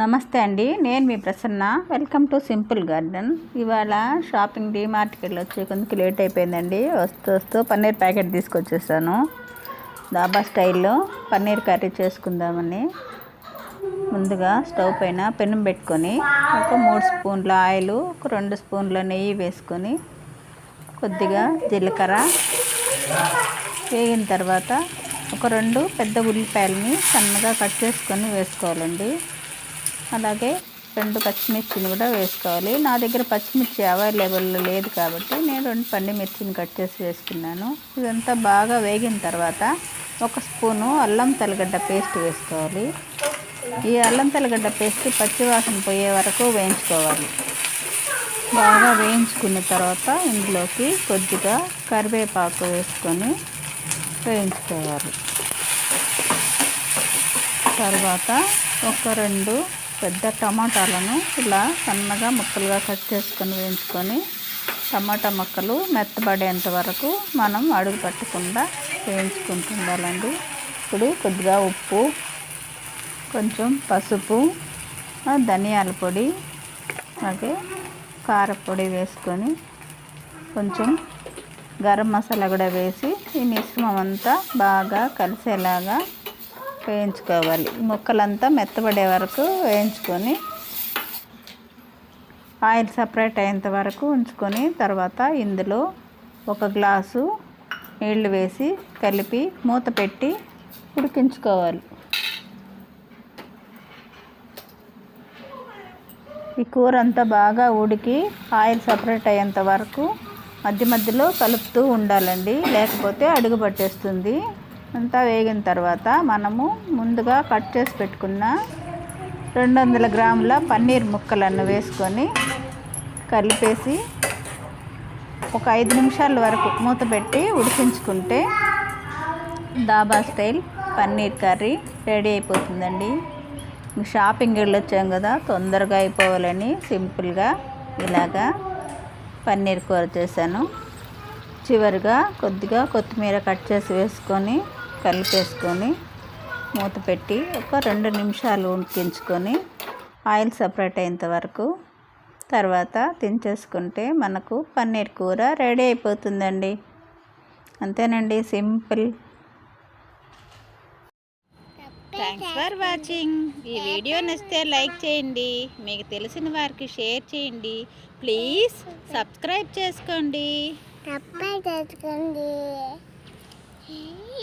నమస్తే అండి నేను మీ Prasanna. Welcome to simple garden ఇవాళ షాపింగ్ డిమార్ట్కి వెళ్ళొచ్చి కొంచెం లేట్ అయిపోయిందండి. వస్తూ వస్తూ పన్నీర్ ప్యాకెట్ తీసుకొచ్చేసాను. దాబా స్టైల్లో పన్నీర్ కర్రీ చేసుకుందామని. ముందుగా స్టవ్ పైన పెనం పెట్టుకొని ఒక మూడు స్పూన్ల ఆయిల్ ఒక రెండు స్పూన్ల నెయ్యి వేసుకొని కొద్దిగా జీలకర్ర వేగిన తర్వాత ఒక రెండు పెద్ద ఉల్లిపాయలని సన్నగా కట్ చేసుకొని వేసుకోవాలండి. అలాగే రెండు పచ్చిమిర్చిని కూడా వేసుకోవాలి. నా దగ్గర పచ్చిమిర్చి అవైలబుల్లో లేదు కాబట్టి నేను రెండు పండిమిర్చిని కట్ చేసి వేసుకున్నాను. ఇదంతా బాగా వేగిన తర్వాత ఒక స్పూను అల్లం తలగడ్డ పేస్ట్ వేసుకోవాలి. ఈ అల్లం తలగడ్డ పేస్ట్ పచ్చివాసన పోయే వరకు వేయించుకోవాలి. బాగా వేయించుకున్న తర్వాత ఇందులోకి కొద్దిగా కరివేపాకు వేసుకొని వేయించుకోవాలి. తర్వాత ఒక రెండు పెద్ద టమాటాలను ఇలా సన్నగా ముక్కలుగా కట్ చేసుకొని వేయించుకొని టమాటా ముక్కలు మెత్తబడేంత వరకు మనం అడుగు పట్టకుండా వేయించుకుంటుండాలండి ఇప్పుడు కొద్దిగా ఉప్పు కొంచెం పసుపు ధనియాల పొడి అలాగే కారపొడి వేసుకొని కొంచెం గరం మసాలా కూడా వేసి ఈ మిశ్రమం అంతా బాగా కలిసేలాగా వేయించుకోవాలి. ముక్కలంతా మెత్తబడే వరకు వేయించుకొని ఆయిల్ సపరేట్ అయ్యేంత వరకు ఉంచుకొని తర్వాత ఇందులో ఒక గ్లాసు నీళ్ళు వేసి కలిపి మూత పెట్టి ఉడికించుకోవాలి. ఈ కూర అంతా బాగా ఉడికి ఆయిల్ సపరేట్ అయ్యేంత వరకు మధ్య మధ్యలో కలుపుతూ ఉండాలండి. లేకపోతే అడుగు పట్టేస్తుంది. అంతా వేగిన తర్వాత మనము ముందుగా కట్ చేసి పెట్టుకున్న రెండు వందల గ్రాముల పన్నీర్ ముక్కలను వేసుకొని కలిపేసి ఒక ఐదు నిమిషాల వరకు మూత పెట్టి ఉడికించుకుంటే dhaba style paneer curry ready అయిపోతుందండి. షాపింగ్ వెళ్ళొచ్చాం కదా తొందరగా అయిపోవాలని సింపుల్గా ఇలాగా పన్నీర్ కూర చేశాను. చివరిగా కొద్దిగా కొత్తిమీర కట్ చేసి వేసుకొని కలిపేసుకొని మూత పెట్టి ఒక రెండు నిమిషాలు ఉడికించుకొని ఆయిల్ సపరేట్ అయ్యేంత వరకు తర్వాత దించేసుకుంటే మనకు పన్నీర్ కూర రెడీ అయిపోతుందండి. అంతేనండి సింపుల్. థ్యాంక్స్ ఫర్ వాచింగ్ ఈ వీడియో నచ్చితే లైక్ చేయండి మీకు తెలిసిన వారికి షేర్ చేయండి. ప్లీజ్ సబ్స్క్రైబ్ చేసుకోండి.